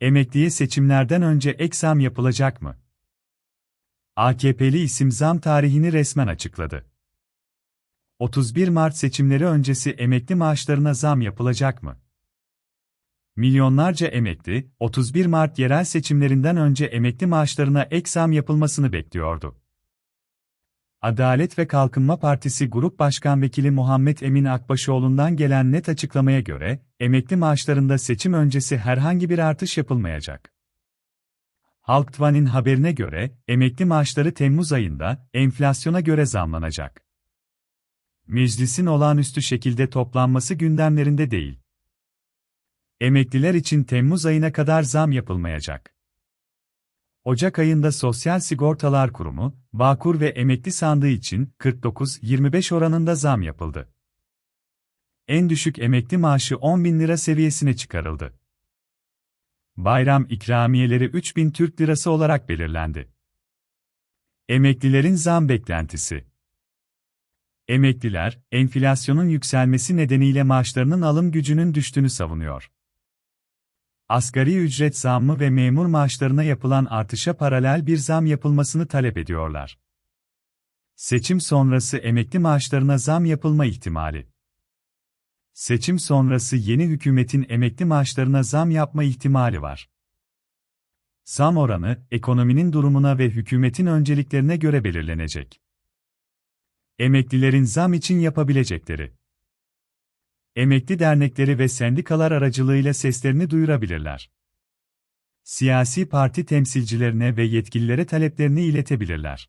Emekliye seçimlerden önce ek zam yapılacak mı? AKP'li isim zam tarihini resmen açıkladı. 31 Mart seçimleri öncesi emekli maaşlarına zam yapılacak mı? Milyonlarca emekli, 31 Mart yerel seçimlerinden önce emekli maaşlarına ek zam yapılmasını bekliyordu. Adalet ve Kalkınma Partisi Grup Başkan Vekili Muhammed Emin Akbaşoğlu'ndan gelen net açıklamaya göre, emekli maaşlarında seçim öncesi herhangi bir artış yapılmayacak. Halktvan'ın haberine göre, emekli maaşları Temmuz ayında, enflasyona göre zamlanacak. Meclisin olağanüstü şekilde toplanması gündemlerinde değil. Emekliler için Temmuz ayına kadar zam yapılmayacak. Ocak ayında Sosyal Sigortalar Kurumu, Bağkur ve emekli sandığı için 49-25 oranında zam yapıldı. En düşük emekli maaşı 10 bin lira seviyesine çıkarıldı. Bayram ikramiyeleri 3 bin Türk lirası olarak belirlendi. Emeklilerin zam beklentisi Emekliler, enflasyonun yükselmesi nedeniyle maaşlarının alım gücünün düştüğünü savunuyor. Asgari ücret zammı ve memur maaşlarına yapılan artışa paralel bir zam yapılmasını talep ediyorlar. Seçim sonrası emekli maaşlarına zam yapılma ihtimali. Seçim sonrası yeni hükümetin emekli maaşlarına zam yapma ihtimali var. Zam oranı, ekonominin durumuna ve hükümetin önceliklerine göre belirlenecek. Emeklilerin zam için yapabilecekleri emekli dernekleri ve sendikalar aracılığıyla seslerini duyurabilirler. Siyasi parti temsilcilerine ve yetkililere taleplerini iletebilirler.